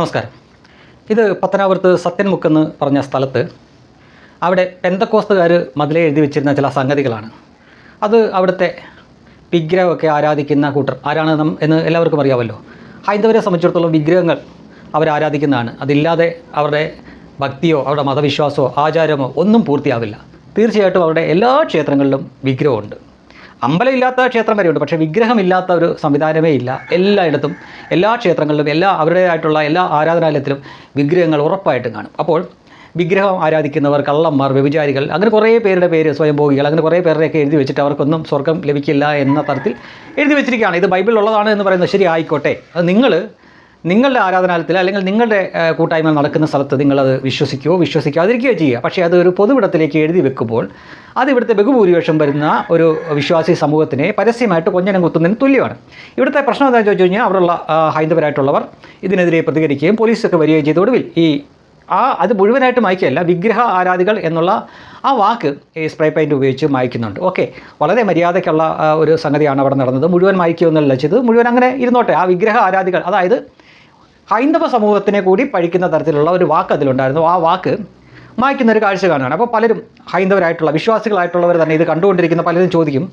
നമസ്കാരം. ഇത് പത്തനാപുരത്ത് സത്യൻമുക്ക് എന്ന് പറഞ്ഞ സ്ഥലത്ത് അവിടെ പെന്തക്കോസ്തുകാർ മതിലെ എഴുതി വെച്ചിരുന്ന ചില സംഗതികളാണ്. അത് അവിടുത്തെ വിഗ്രഹമൊക്കെ ആരാധിക്കുന്ന കൂട്ടർ. ആരാണ് നം എന്ന് എല്ലാവർക്കും അറിയാമല്ലോ. ഹൈന്ദവരെ സംബന്ധിച്ചിടത്തോളം വിഗ്രഹങ്ങൾ അവർ ആരാധിക്കുന്നതാണ്. അതില്ലാതെ അവരുടെ ഭക്തിയോ അവരുടെ മതവിശ്വാസമോ ആചാരമോ ഒന്നും പൂർത്തിയാവില്ല. തീർച്ചയായിട്ടും അവരുടെ എല്ലാ ക്ഷേത്രങ്ങളിലും വിഗ്രഹമുണ്ട്. അമ്പലമില്ലാത്ത ക്ഷേത്രം വരെയുണ്ട്. പക്ഷേ വിഗ്രഹമില്ലാത്ത ഒരു സംവിധാനമേ ഇല്ല. എല്ലായിടത്തും എല്ലാ ക്ഷേത്രങ്ങളിലും എല്ലാ അവരുടേതായിട്ടുള്ള എല്ലാ ആരാധനാലയത്തിലും വിഗ്രഹങ്ങൾ ഉറപ്പായിട്ടും കാണും. അപ്പോൾ വിഗ്രഹം ആരാധിക്കുന്നവർ കള്ളന്മാർ വ്യഭിചാരികൾ അങ്ങനെ കുറേ പേരുടെ പേര് സ്വയംഭോഗികൾ അങ്ങനെ കുറേ പേരുടെയൊക്കെ എഴുതി വെച്ചിട്ട് അവർക്കൊന്നും സ്വർഗം ലഭിക്കില്ല എന്ന തരത്തിൽ എഴുതി വെച്ചിരിക്കുകയാണ്. ഇത് ബൈബിളിലുള്ളതാണ് എന്ന് പറയുന്നത്. ശരി ആയിക്കോട്ടെ. അത് നിങ്ങൾ നിങ്ങളുടെ ആരാധനാലയത്തിൽ അല്ലെങ്കിൽ നിങ്ങളുടെ കൂട്ടായ്മ നടക്കുന്ന സ്ഥലത്ത് നിങ്ങളത് വിശ്വസിക്കുകയോ വിശ്വസിക്കാതിരിക്കുകയോ ചെയ്യുക. പക്ഷേ അത് ഒരു പൊതുവിടത്തിലേക്ക് എഴുതി വെക്കുമ്പോൾ അത് ഇവിടുത്തെ ബഹുഭൂരിപക്ഷം വരുന്ന ഒരു വിശ്വാസി സമൂഹത്തിനെ പരസ്യമായിട്ട് കൊഞ്ഞനം കുത്തുന്നതിന് തുല്യമാണ്. ഇവിടുത്തെ പ്രശ്നം എന്താണെന്ന് ചോദിച്ചു കഴിഞ്ഞാൽ അവിടെയുള്ള ഹൈന്ദവരായിട്ടുള്ളവർ ഇതിനെതിരെ പ്രതികരിക്കുകയും പോലീസൊക്കെ വരികയും ചെയ്ത ഒടുവിൽ ഈ ആ അത് മുഴുവനായിട്ട് മായ്ക്കുകയല്ല വിഗ്രഹ ആരാധികൾ എന്നുള്ള ആ വാക്ക് ഈ സ്പ്രേ പെയിന്റ് ഉപയോഗിച്ച് മായ്ക്കുന്നുണ്ട്. ഓക്കെ വളരെ മര്യാദയ്ക്കുള്ള ഒരു സംഗതിയാണ് അവിടെ നടന്നത്. മുഴുവൻ മായ്ക്കുകയൊന്നുമല്ല ചെയ്തത്. മുഴുവൻ അങ്ങനെ ഇരുന്നോട്ടെ. ആ വിഗ്രഹ ആരാധികൾ അതായത് ഹൈന്ദവ സമൂഹത്തിനെ കൂടി പഴിക്കുന്ന തരത്തിലുള്ള ഒരു വാക്ക് അതിലുണ്ടായിരുന്നു. ആ വാക്ക് മായ്ക്കുന്ന ഒരു കാഴ്ച കാണുകയാണ്. അപ്പോൾ പലരും ഹൈന്ദവരായിട്ടുള്ള വിശ്വാസികളായിട്ടുള്ളവർ തന്നെ ഇത് കണ്ടുകൊണ്ടിരിക്കുന്ന പലരും ചോദിക്കും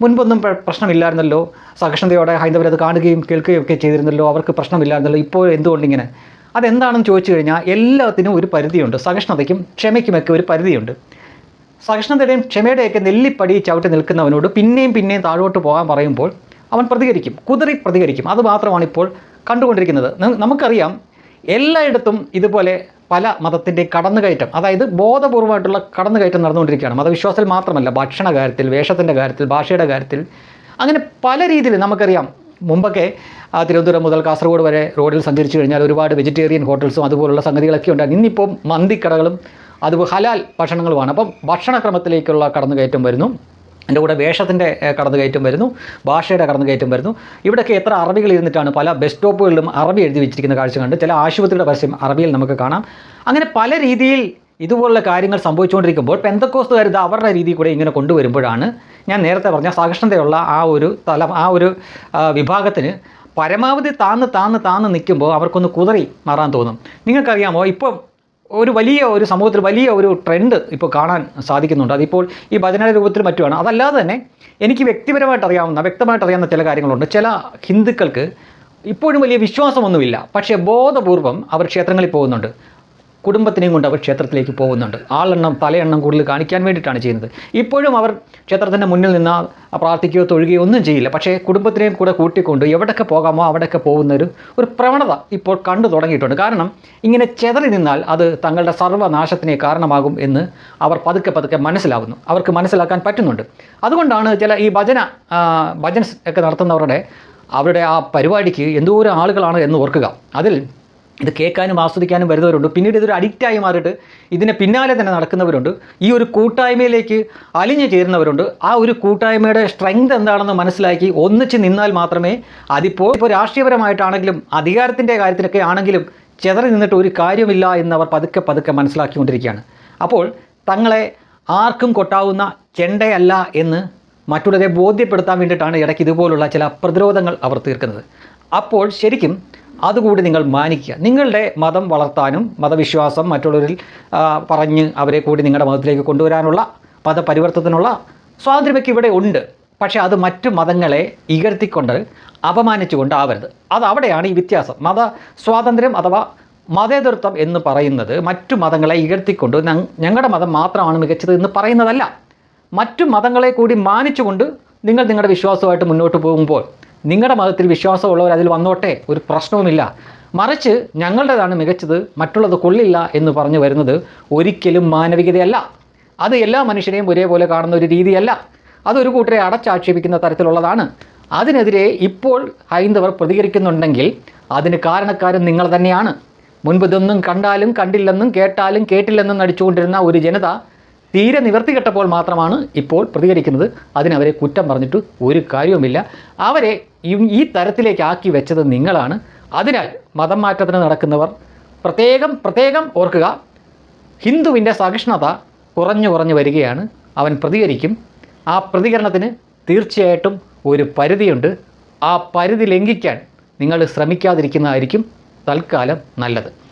മുൻപൊന്നും പ്ര- പ്രശ്നമില്ലായിരുന്നല്ലോ? സഹിഷ്ണുതയോടെ ഹൈന്ദവർ അത് കാണുകയും കേൾക്കുകയും ഒക്കെ ചെയ്തിരുന്നല്ലോ? അവർക്ക് പ്രശ്നമില്ലായിരുന്നല്ലോ? ഇപ്പോൾ എന്തുകൊണ്ടിങ്ങനെ? അതെന്താണെന്ന് ചോദിച്ചു കഴിഞ്ഞാൽ എല്ലാത്തിനും ഒരു പരിധിയുണ്ട്. സഹിഷ്ണുതയ്ക്കും ക്ഷമയ്ക്കുമൊക്കെ ഒരു പരിധിയുണ്ട്. സഹിഷ്ണുതയുടെയും ക്ഷമയുടെയൊക്കെ നെല്ലിപ്പടി ചവിട്ടി നിൽക്കുന്നവനോട് പിന്നെയും പിന്നെയും താഴോട്ട് പോകാൻ പറയുമ്പോൾ അവൻ പ്രതികരിക്കും. കുതിറി പ്രതികരിക്കും. അതുമാത്രമാണ് ഇപ്പോൾ കണ്ടുകൊണ്ടിരിക്കുന്നത്. നമുക്കറിയാം എല്ലായിടത്തും ഇതുപോലെ പല മതത്തിന്റെ കടന്നുകയറ്റം അതായത് ബോധപൂർവമായിട്ടുള്ള കടന്നുകയറ്റം നടന്നുകൊണ്ടിരിക്കുകയാണ്. മതവിശ്വാസത്തിൽ മാത്രമല്ല ഭക്ഷണ കാര്യത്തിൽ വേഷത്തിന്റെ കാര്യത്തിൽ ഭാഷയുടെ കാര്യത്തിൽ. അങ്ങനെ പല രീതിയിൽ നമുക്കറിയാം മുമ്പൊക്കെ തിരുവനന്തപുരം മുതൽ കാസർഗോഡ് വരെ റോഡിൽ സഞ്ചരിച്ചു കഴിഞ്ഞാൽ ഒരുപാട് വെജിറ്റേറിയൻ ഹോട്ടൽസും അതുപോലുള്ള സംഗതികളൊക്കെ ഉണ്ടായിരുന്നു. ഇന്നിപ്പോൾ മന്തിക്കടകളും അതുപോലെ ഹലാൽ ഭക്ഷണങ്ങളുമാണ്. അപ്പം ഭക്ഷണക്രമത്തിലേക്കുള്ള കടന്നുകയറ്റം വരുന്നു. എന്റെ കൂടെ വേഷത്തിന്റെ കടന്നു കടന്നുകയറ്റം വരുന്നു ഭാഷയുടെ കടന്നുകയറ്റം വരുന്നു. ഇവിടെയൊക്കെ എത്ര അറബികൾ ഇരുന്നിട്ടാണ് പല ബസ് സ്റ്റോപ്പുകളിലും അറബി എഴുതി വെച്ചിരിക്കുന്ന കാഴ്ച കണ്ട് ചില ആശുപത്രിയുടെ പരസ്യം അറബിയിൽ നമുക്ക് കാണാം. അങ്ങനെ പല രീതിയിൽ ഇതുപോലുള്ള കാര്യങ്ങൾ സംഭവിച്ചുകൊണ്ടിരിക്കുമ്പോൾ പെന്തക്കോസ്തുകാർ ഇത് അവരുടെ രീതിയിൽ കൂടെ ഇങ്ങനെ കൊണ്ടുവരുമ്പോഴാണ് ഞാൻ നേരത്തെ പറഞ്ഞ സഹിഷ്ണുതയുള്ള ആ ഒരു തല ആ ഒരു വിഭാഗത്തിന് പരമാവധി താന്ന് താന്ന് താന്ന് നിൽക്കുമ്പോൾ അവർക്കൊന്ന് കുതറി മാറാൻ തോന്നും. നിങ്ങൾക്കറിയാമോ ഇപ്പം ഒരു വലിയ ഒരു സമൂഹത്തിൽ വലിയ ഒരു ട്രെൻഡ് ഇപ്പോൾ കാണാൻ സാധിക്കുന്നുണ്ട്. അതിപ്പോൾ ഈ ഭജന രൂപത്തിൽ മറ്റുമാണ്. അതല്ലാതെ തന്നെ എനിക്ക് വ്യക്തിപരമായിട്ട് അറിയാവുന്ന വ്യക്തമായിട്ട് അറിയാവുന്ന ചില കാര്യങ്ങളുണ്ട്. ചില ഹിന്ദുക്കൾക്ക് ഇപ്പോഴും വലിയ വിശ്വാസമൊന്നുമില്ല. പക്ഷേ ബോധപൂർവം അവർ ക്ഷേത്രങ്ങളിൽ പോകുന്നുണ്ട്. കുടുംബത്തിനെയും കൊണ്ട് അവർ ക്ഷേത്രത്തിലേക്ക് പോകുന്നുണ്ട്. ആളെണ്ണം തലയെണ്ണം കൂടുതൽ കാണിക്കാൻ വേണ്ടിയിട്ടാണ് ചെയ്യുന്നത്. ഇപ്പോഴും അവർ ക്ഷേത്രത്തിന്റെ മുന്നിൽ നിന്ന് പ്രാർത്ഥിക്കുകയോ തൊഴുകയോ ഒന്നും ചെയ്യില്ല. പക്ഷേ കുടുംബത്തിനെയും കൂടെ കൂട്ടിക്കൊണ്ട് എവിടെയൊക്കെ പോകാമോ അവിടെയൊക്കെ പോകുന്ന ഒരു ഒരു പ്രവണത ഇപ്പോൾ കണ്ടു തുടങ്ങിയിട്ടുണ്ട്. കാരണം ഇങ്ങനെ ചെതറി നിന്നാൽ അത് തങ്ങളുടെ സർവനാശത്തിന് കാരണമാകും എന്ന് അവർ പതുക്കെ പതുക്കെ മനസ്സിലാവുന്നു. അവർക്ക് മനസ്സിലാക്കാൻ പറ്റുന്നുണ്ട്. അതുകൊണ്ടാണ് ചില ഈ ഭജന ഭജൻസ് ഒക്കെ നടത്തുന്നവരുടെ അവരുടെ ആ പരിപാടിക്ക് എന്തോരം ആളുകളാണ് എന്ന് ഓർക്കുക. അതിൽ ഇത് കേൾക്കാനും ആസ്വദിക്കാനും വരുന്നവരുണ്ട്. പിന്നീട് ഇതൊരു അഡിക്റ്റായി മാറിയിട്ട് ഇതിനെ പിന്നാലെ തന്നെ നടക്കുന്നവരുണ്ട്. ഈ ഒരു കൂട്ടായ്മയിലേക്ക് അലിഞ്ഞു ചേരുന്നവരുണ്ട്. ആ ഒരു കൂട്ടായ്മയുടെ സ്ട്രെങ്ത് എന്താണെന്ന് മനസ്സിലാക്കി ഒന്നിച്ച് നിന്നാൽ മാത്രമേ അതിപ്പോൾ ഇപ്പോൾ രാഷ്ട്രീയപരമായിട്ടാണെങ്കിലും അധികാരത്തിന്റെ കാര്യത്തിലൊക്കെ ആണെങ്കിലും ചെതറി നിന്നിട്ട് ഒരു കാര്യമില്ല എന്നവർ പതുക്കെ പതുക്കെ മനസ്സിലാക്കിക്കൊണ്ടിരിക്കുകയാണ്. അപ്പോൾ തങ്ങളെ ആർക്കും കൊട്ടാവുന്ന ചെണ്ടയല്ല എന്ന് മറ്റുള്ളവരെ ബോധ്യപ്പെടുത്താൻ വേണ്ടിയിട്ടാണ് ഇടയ്ക്ക് ഇതുപോലുള്ള ചില പ്രതിരോധങ്ങൾ അവർ തീർക്കുന്നത്. അപ്പോൾ ശരിക്കും അതുകൂടി നിങ്ങൾ മാനിക്കുക. നിങ്ങളുടെ മതം വളർത്താനും മതവിശ്വാസം മറ്റുള്ളവരിൽ പറഞ്ഞ് അവരെ കൂടി നിങ്ങളുടെ മതത്തിലേക്ക് കൊണ്ടുവരാനുള്ള മതപരിവർത്തനത്തിനുള്ള സ്വാതന്ത്ര്യമൊക്കെ ഇവിടെ ഉണ്ട്. പക്ഷേ അത് മറ്റു മതങ്ങളെ ഇകഴ്ത്തിക്കൊണ്ട് അപമാനിച്ചുകൊണ്ട് ആവരുത്. അത് അവിടെയാണ് ഈ വ്യത്യാസം. മത സ്വാതന്ത്ര്യം അഥവാ മതേതൃത്വം എന്ന് പറയുന്നത് മറ്റു മതങ്ങളെ ഇകഴ്ത്തിക്കൊണ്ട് ഞങ്ങളുടെ മതം മാത്രമാണ് മികച്ചത് എന്ന് പറയുന്നതല്ല. മറ്റു മതങ്ങളെ കൂടി മാനിച്ചുകൊണ്ട് നിങ്ങൾ നിങ്ങളുടെ വിശ്വാസമായിട്ട് മുന്നോട്ട് പോകുമ്പോൾ നിങ്ങളുടെ മതത്തിൽ വിശ്വാസമുള്ളവർ അതിൽ വന്നോട്ടെ ഒരു പ്രശ്നവുമില്ല. മറിച്ച് ഞങ്ങളുടേതാണ് മികച്ചത് മറ്റുള്ളത് കൊള്ളില്ല എന്ന് പറഞ്ഞു വരുന്നത് ഒരിക്കലും മാനവികതയല്ല. അത് എല്ലാ മനുഷ്യരെയും ഒരേപോലെ കാണുന്ന ഒരു രീതിയല്ല. അതൊരു കൂട്ടരെ അടച്ചാക്ഷേപിക്കുന്ന തരത്തിലുള്ളതാണ്. അതിനെതിരെ ഇപ്പോൾ ഹൈന്ദവർ പ്രതികരിക്കുന്നുണ്ടെങ്കിൽ അതിന് കാരണക്കാരൻ നിങ്ങൾ തന്നെയാണ്. മുൻപ് ഇതൊന്നും കണ്ടാലും കണ്ടില്ലെന്നും കേട്ടാലും കേട്ടില്ലെന്നും നടിച്ചുകൊണ്ടിരുന്ന ഒരു ജനത തീരെ നിവർത്തി കെട്ടപ്പോൾ മാത്രമാണ് ഇപ്പോൾ പ്രതികരിക്കുന്നത്. അതിനവരെ കുറ്റം പറഞ്ഞിട്ട് ഒരു കാര്യവുമില്ല. അവരെ ഈ- തരത്തിലേക്ക് ആക്കി വെച്ചത് നിങ്ങളാണ്. അതിനാൽ മതം മാറ്റത്തിന് നടക്കുന്നവർ പ്രത്യേകം പ്രത്യേകം ഓർക്കുക ഹിന്ദുവിന്റെ സഹിഷ്ണുത കുറഞ്ഞു കുറഞ്ഞു വരികയാണ്. അവൻ പ്രതികരിക്കും. ആ പ്രതികരണത്തിന് തീർച്ചയായിട്ടും ഒരു പരിധിയുണ്ട്. ആ പരിധി ലംഘിക്കാൻ നിങ്ങൾ ശ്രമിക്കാതിരിക്കുന്നതായിരിക്കും തൽക്കാലം നല്ലത്.